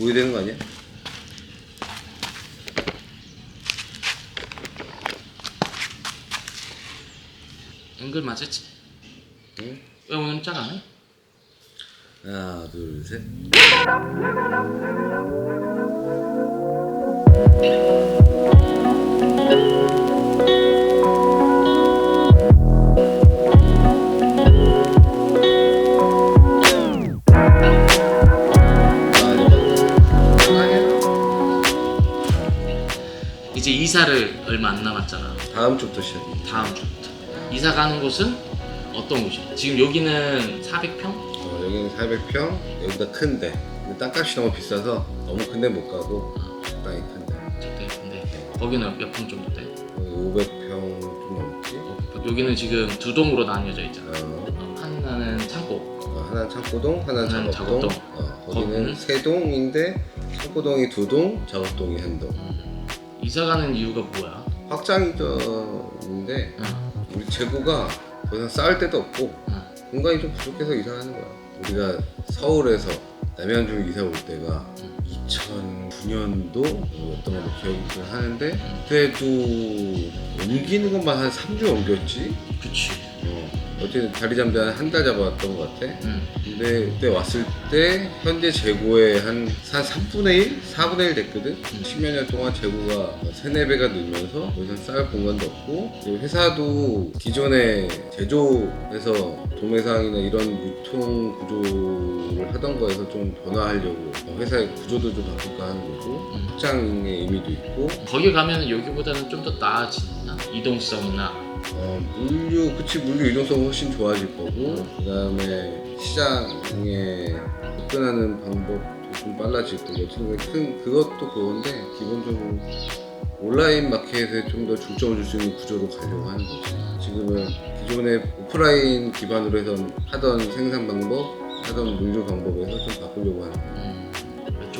오해되는 거 아니야? 앵글 맞았지? 응? 왜 오늘 짝 안 해? 하나 둘 셋 이사를 얼마 안 남았잖아. 다음 주부터 시작이 다음 주부터. 이사 가는 곳은 어떤 곳이야? 지금 여기는 400평? 어, 여기는 400평 여기다 큰데 근데 땅값이 너무 비싸서 너무 큰데 못 가고 적당히 큰데 적당히 큰데 거기는 몇 평 정도 돼? 여기 500평 좀 넘지 어, 여기는 지금 두 동으로 나뉘어져 있잖아. 어, 어, 하나는 창고, 어, 하나는 창고동 하나는 하나는 작업동, 작업동. 어, 거기는? 거기는 세 동인데 창고동이 두 동 작업동이 한 동 음, 이사 가는 이유가 뭐야? 확장이던인데 어, 우리 재고가 더 이상 쌓을 데도 없고 어, 공간이 좀 부족해서 이사하는 거야. 우리가 서울에서 남양주 이사 올 때가 2009년도였던 걸로 기억을 하는데 그때도 옮기는 것만 한 3주 옮겼지. 그치. 어, 어쨌든 자리 잡는 한 달 잡았던 것 같아. 음, 근데 그때 왔을 때 현재 재고의 한, 한 3분의 1? 4분의 1 됐거든? 10몇 년 동안 재고가 3, 4배가 늘면서 더 이상 쌓을 공간도 없고 회사도 기존에 제조해서 도매상이나 이런 유통 구조를 하던 거에서 좀 변화하려고 어, 회사의 구조도 좀 바꿀까 하는 거고 음. 확장의 의미도 있고 거기 가면 여기보다는 좀 더 나아지나? 이동성이나 어, 물류, 그치, 물류 이동성 훨씬 좋아질 거고, 그 다음에 시장에 접근하는 방법도 좀 빨라질 거고, 지금 큰, 그것도 그건데, 기본적으로 온라인 마켓에 좀 더 중점을 줄 수 있는 구조로 가려고 하는 거지. 지금은 기존의 오프라인 기반으로 해서 하던 생산 방법, 하던 물류 방법에서 좀 바꾸려고 하는. 음,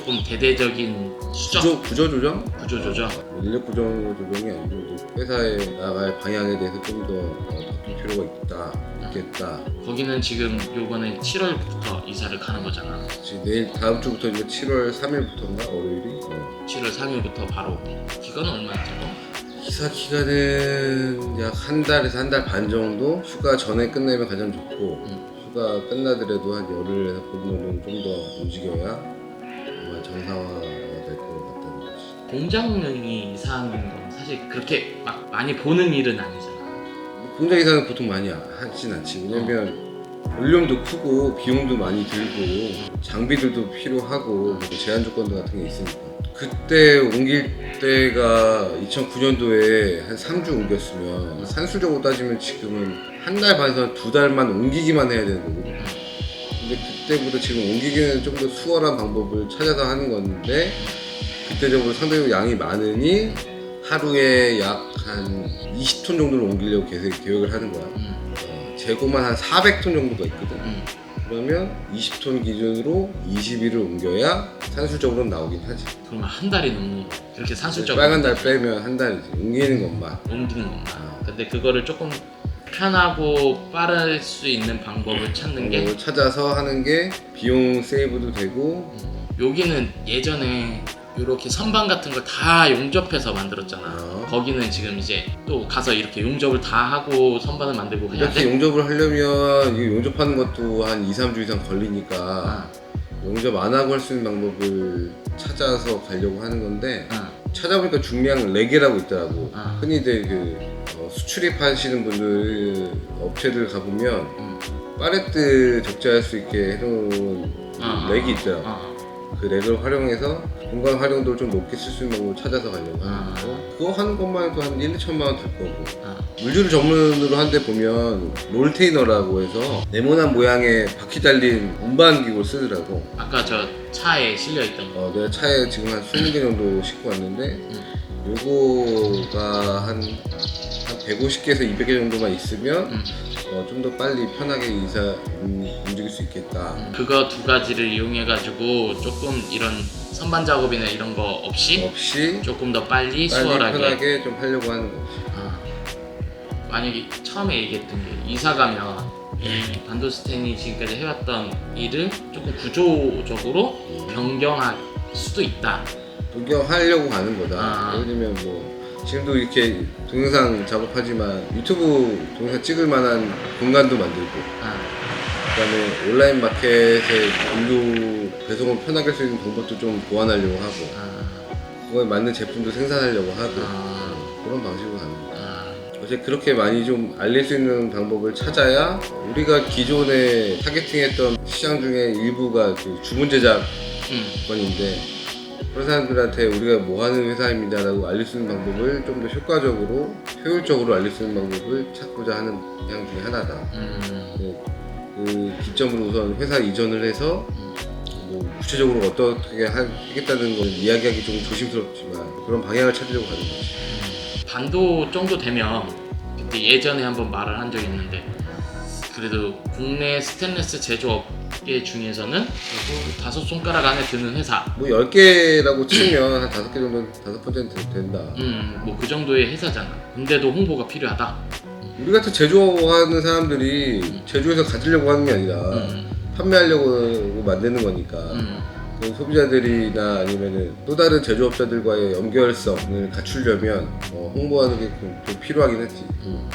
조금 대대적인 수정, 구조, 구조 조정? 구조 조정. 인력 구조 조정이 아니고 회사에 나갈 방향에 대해서 좀 더 바뀔 필요가 있다, 있겠다. 거기는 지금 요번에 7월부터 이사를 가는 거잖아. 그치, 내일 다음 주부터 이제 7월 3일부터인가 월요일이 어. 7월 3일부터 바로. 기간은 얼마나 잡아? 기사 기간은 약 한 달에서 한 달 반 정도 휴가 전에 끝내면 가장 좋고 음. 휴가 끝나더라도 한 열흘에서 보름은 좀더 움직여야 아마 정상화가 될 것 같다는 거지. 공장이 이사하는 건 사실 그렇게 막 많이 보는 일은 아니잖아. 공장 이사는 보통 많이 하진 않지. 왜냐면 볼륨도 크고 비용도 많이 들고 장비들도 필요하고 제한 조건들 같은 게 있으니까. 그때 옮길 때가 2009년도에 한 3주 옮겼으면 산술적으로 따지면 지금은 한 달 반에서 두 달만 옮기기만 해야 되는 거거든. 그때보다 지금 옮기기는 좀 더 수월한 방법을 찾아서 하는 건데 그때적으로 상대적으로 양이 많으니 하루에 약 한 20톤 정도를 옮기려고 계획, 계획을 하는 거야. 음, 어, 재고만 한 400톤 정도가 있거든. 음. 그러면 20톤 기준으로 20일을 옮겨야 산술적으로 나오긴 하지. 그러면 한 달이 넘는 거야. 그렇게 산술적으로 빨간 달 빼면 한 달이지. 옮기는 것만. 옮기는 것만. 근데 그거를 조금 편하고 빠를 수 있는 방법을 찾는 게 그걸 찾아서 하는 게 비용 세이브도 되고 여기는 예전에 이렇게 선반 같은 걸 다 용접해서 만들었잖아. 어. 거기는 지금 이제 또 가서 이렇게 용접을 다 하고 선반을 만들고 해야 이렇게 돼. 용접을 하려면 이 용접하는 것도 한 2, 3주 이상 걸리니까 아, 용접 안 하고 할 수 있는 방법을 찾아서 가려고 하는 건데 아, 찾아보니까 중량 레게라고 있더라고. 아. 흔히들 그 어, 수출입하시는 분들 업체들 가보면 음. 파레트 적재할 수 있게 해놓은 아, 렉이 아, 있더라고. 아, 그 렉을 활용해서 공간 활용도를 좀 높게 쓸 수 있는 방법을 찾아서 가려고 하는 아. 거고 그거 하는 것만 해도 한 1, 2천만 원 들 거고 아. 물류를 전문으로 한 데 보면 롤테이너라고 해서 네모난 모양의 바퀴 달린 운반 기구를 쓰더라고 아까 저 차에 실려 있던 거. 어, 내가 차에 지금 한 20개 정도 싣고 왔는데 음. 요거가 한, 한 150개에서 200개 정도만 있으면 음. 어, 좀 더 빨리 편하게 이사 음, 움직일 수 있겠다. 그거 두 가지를 이용해 가지고 조금 이런 선반 작업이나 이런 거 없이 없이 조금 더 빨리, 빨리 수월하게 편하게 좀 하려고 하는 거지. 아, 만약에 처음에 얘기했던 게 이사 가면 이 반도스텐이 지금까지 해왔던 일을 조금 구조적으로 변경할 수도 있다. 녹여하려고 하는 거다. 아. 예를 들면 뭐 지금도 이렇게 동영상 작업하지만 유튜브 동영상 찍을 만한 공간도 만들고 아, 그다음에 온라인 마켓의 인도 배송을 편하게 할 수 있는 방법도 좀 보완하려고 하고 아, 그거에 맞는 제품도 생산하려고 하고 아. 그런 방식으로 가는 거예요. 아, 어제 그렇게 많이 좀 알릴 수 있는 방법을 찾아야 우리가 기존에 타겟팅했던 시장 중에 일부가 그 주문 제작 음, 건인데 그런 사람들한테 우리가 뭐 하는 회사입니다라고 알릴 수 있는 방법을 좀 더 효과적으로 효율적으로 알릴 수 있는 방법을 찾고자 하는 방향 중에 하나다. 음, 그, 그 기점으로 우선 회사 이전을 해서 뭐 구체적으로 어떻게 하- 하겠다는 걸 이야기하기 좀 조심스럽지만 그런 방향을 찾으려고 하는 거지. 반도 정도 되면 그때 예전에 한번 말을 한 적이 있는데 그래도 국내 스테인리스 제조업 계 중에서는 그래도 다섯 손가락 안에 드는 회사 뭐 10개라고 치면 한 5개 정도는 다섯 번째는 되- 된다. 음, 뭐 그 정도의 회사잖아. 근데도 홍보가 필요하다. 우리 같은 제조하는 사람들이 제조해서 가지려고 하는 게 아니라 음, 판매하려고 만드는 거니까 음, 그 소비자들이나 아니면은 또 다른 제조업자들과의 연결성을 갖추려면 어, 홍보하는 게 좀 필요하긴 했지. 음,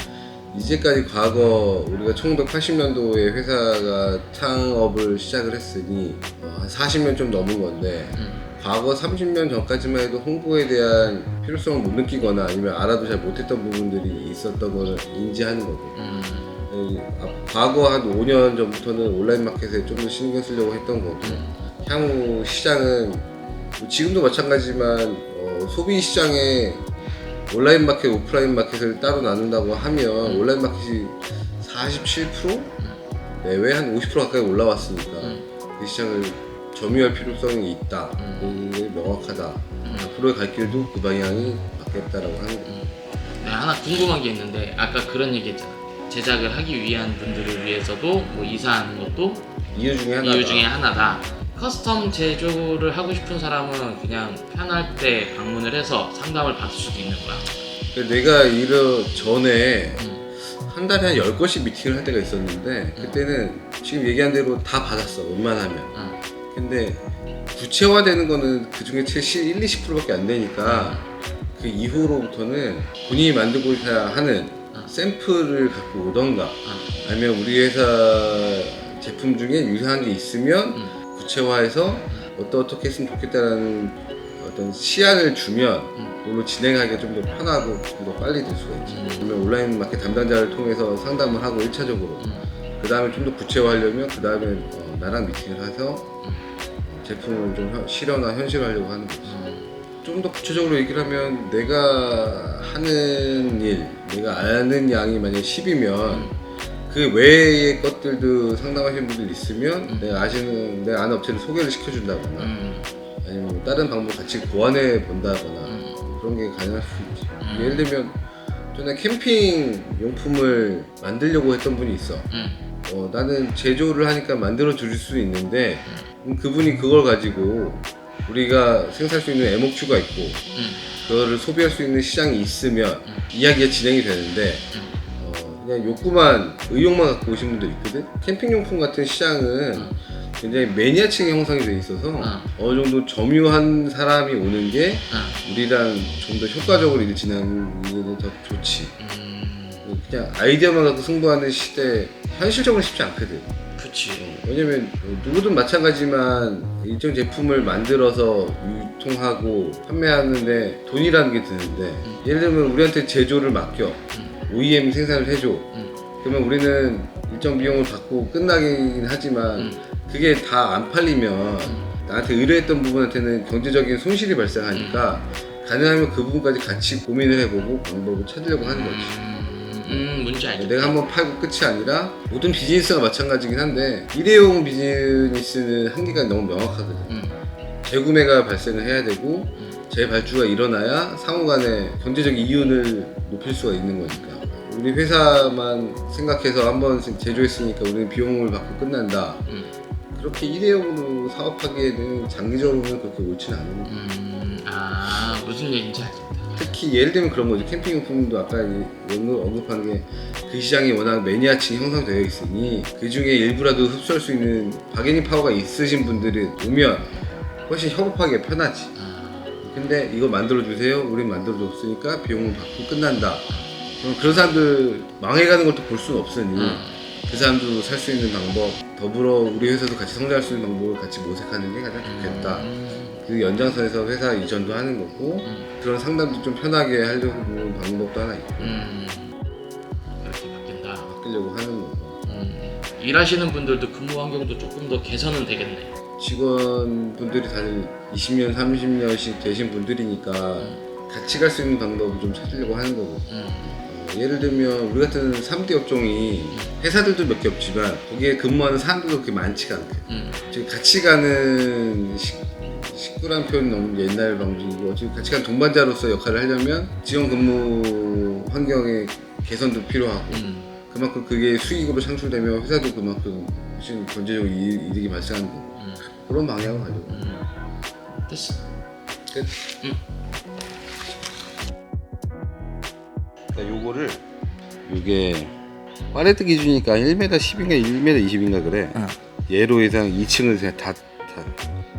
이제까지 과거 우리가 1980년도에 회사가 창업을 시작을 했으니 어, 한 40년 좀 넘은 건데 음, 과거 30년 전까지만 해도 홍보에 대한 필요성을 못 느끼거나 아니면 알아도 잘 못했던 부분들이 있었던 걸 인지하는 거고. 음, 이, 아, 과거 한 5년 전부터는 온라인 마켓에 좀 더 신경 쓰려고 했던 거고. 향후 시장은 뭐 지금도 마찬가지지만 어, 소비 시장에 온라인 마켓, 오프라인 마켓을 따로 나눈다고 하면 음. 온라인 마켓이 47% 내외 한 50% 가까이 올라왔으니까 음. 그 시장을 점유할 필요성이 있다. 음. 그게 명확하다. 음. 앞으로의 갈 길도 그 방향이 맞겠다라고 하는 거예요. 내가 하나 궁금한 게 있는데 아까 그런 얘기했잖아. 제작을 하기 위한 분들을 위해서도 뭐 이사하는 것도 이유 중에 하나가 이유 중에 하나다. 커스텀 제조를 하고 싶은 사람은 그냥 편할 때 방문을 해서 상담을 받을 수도 있는 거야. 그러니까 내가 이러 전에 음, 한 달에 한 10건씩 미팅을 할 때가 있었는데 그때는 지금 얘기한 대로 다 받았어 웬만하면. 음, 근데 구체화되는 거는 그 중에 최 1, 20%밖에 안 되니까 그 이후로부터는 본인이 만들고자 하는 음. 샘플을 갖고 오던가. 음, 아니면 우리 회사 제품 중에 유사한 게 있으면 음, 구체화해서 어떠 어떻게 했으면 좋겠다라는 어떤 시안을 주면 음. 그걸로 진행하기가 좀 더 편하고 좀 더 빨리 될 수가 있지. 음. 그러면 온라인 마켓 담당자를 통해서 상담을 하고 1차적으로 음, 그 다음에 좀 더 구체화하려면 그 다음에 어, 나랑 미팅을 해서 음. 제품을 좀 현- 실현화 현실화하려고 하는 거지. 음, 좀더 구체적으로 얘기를 하면 내가 하는 일, 내가 아는 양이 만약에 10이면 그 외의 것들도 상담하시는 분들 있으면 음. 내가 아시는 내가 아는 업체를 소개를 시켜준다거나 음, 아니면 뭐 다른 방법 같이 고안해 본다거나 음, 그런 게 가능할 수 있지. 음. 예를 들면 전에 캠핑 용품을 만들려고 했던 분이 있어. 음, 어, 나는 제조를 하니까 만들어 줄 수 있는데 음, 그분이 그걸 가지고 우리가 생산할 수 있는 에모큐가 있고 음, 그거를 소비할 수 있는 시장이 있으면 음. 이야기가 진행이 되는데 음. 어, 그냥 욕구만 의욕만 갖고 오신 분들 있거든. 캠핑용품 같은 시장은 음. 굉장히 매니아층이 형성이 돼 있어서 음. 어느 정도 점유한 사람이 오는 게 음, 우리랑 좀 더 효과적으로 일 진행하는 게더 좋지. 음, 그냥 아이디어만 갖고 승부하는 시대 현실적으로 쉽지 않거든. 그치. 왜냐면 누구든 마찬가지지만 일정 제품을 만들어서 유통하고 판매하는데 돈이라는 게 드는데 예를 들면 우리한테 제조를 맡겨 음, OEM 생산을 해줘. 음, 그러면 우리는 일정 비용을 받고 끝나긴 하지만 음, 그게 다 안 팔리면 나한테 의뢰했던 부분한테는 경제적인 손실이 발생하니까 가능하면 그 부분까지 같이 고민을 해보고 방법을 찾으려고 하는 거지. 음, 음, 뭔지 알겠다. 내가 한번 팔고 끝이 아니라 모든 비즈니스가 마찬가지긴 한데 일회용 비즈니스는 한계가 너무 명확하거든. 음, 재구매가 발생을 해야 되고 음, 재발주가 일어나야 상호간에 경제적 이윤을 높일 수가 있는 거니까. 우리 회사만 생각해서 한 번 제조했으니까 우리는 비용을 받고 끝난다. 음, 그렇게 일회용으로 사업하기에는 장기적으로는 그렇게 옳지는 않은. 음, 아, 무슨 얘기인지 알겠다. 특히 예를 들면 그런 거죠. 캠핑용품도 아까 이 언급- 언급 한 게 그 시장이 워낙 매니아층이 형성되어 있으니 그 중에 일부라도 흡수할 수 있는 바게닝 파워가 있으신 분들은 오면 훨씬 협업하기 편하지. 아, 근데 이거 만들어 주세요. 우린 만들어 줬으니까 비용을 받고 끝난다. 그럼 그런 사람들 망해가는 걸 또 볼 수는 없으니 음. 그 사람도 살 수 있는 방법, 더불어 우리 회사도 같이 성장할 수 있는 방법을 같이 모색하는 게 가장 좋겠다. 음, 그 연장선에서 회사 이전도 하는 거고 음. 그런 상담도 좀 편하게 하려고 하는 방법도 하나 있고 음, 그렇게 바뀐다. 바뀌려고 하는 거고 음, 일하시는 분들도 근무 환경도 조금 더 개선은 되겠네. 직원분들이 다들 20년, 30년씩 되신 분들이니까 같이 갈 수 있는 방법을 좀 찾으려고 하는 거고 음, 어, 예를 들면 우리 같은 3대 업종이 회사들도 몇 개 없지만 거기에 근무하는 사람들도 그렇게 많지가 않대 음, 지금 같이 가는 식, 식구란 표현 너무 옛날 방식이고 지금 같이 가는 동반자로서 역할을 하려면 지원 근무 환경의 개선도 필요하고 음, 그만큼 그게 수익으로 창출되면 회사도 그만큼 훨씬 경제적 이- 이득이 발생하는 거고 음, 그런 방향을 가지고 음. 됐어. 끝. 음. 자, 요거를 요게 팔레트 기준이니까 1m 10인가 1m 20인가 그래. 응. 얘로 해서 2층을 그냥 다, 다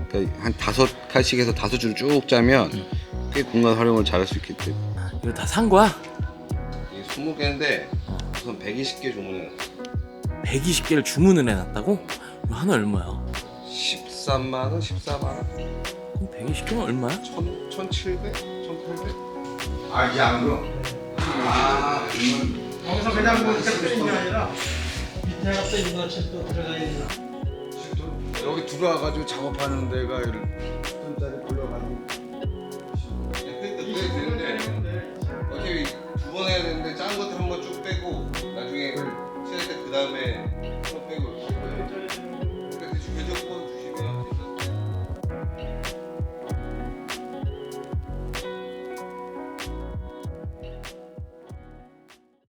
그러니까 한 다섯 칸씩 해서 다섯 줄 쭉 짜면 응. 꽤 공간 활용을 잘할 수 있겠대. 이거 다 산 거야? 이게 20개인데 우선 120개 주문해. 120개를 주문을 해놨다고? 이거 하나 얼마야? 13만 원, 14만 원, 그럼 120개면 얼마야? 1,000, 1,700, 1,800. 아 이게 안 그럼. 아 거기서 그냥 뭐 이렇게 쓰는 게 아니라 밑에 가서 인화책도 들어가 있는 여기 들어와가지고 작업하는 데가 10분짜리 불러가지고. 그때 되는데 어차피 두 번 해야 되는데 작은 것들 한번 쭉 빼고 나중에 칠할 때그 다음에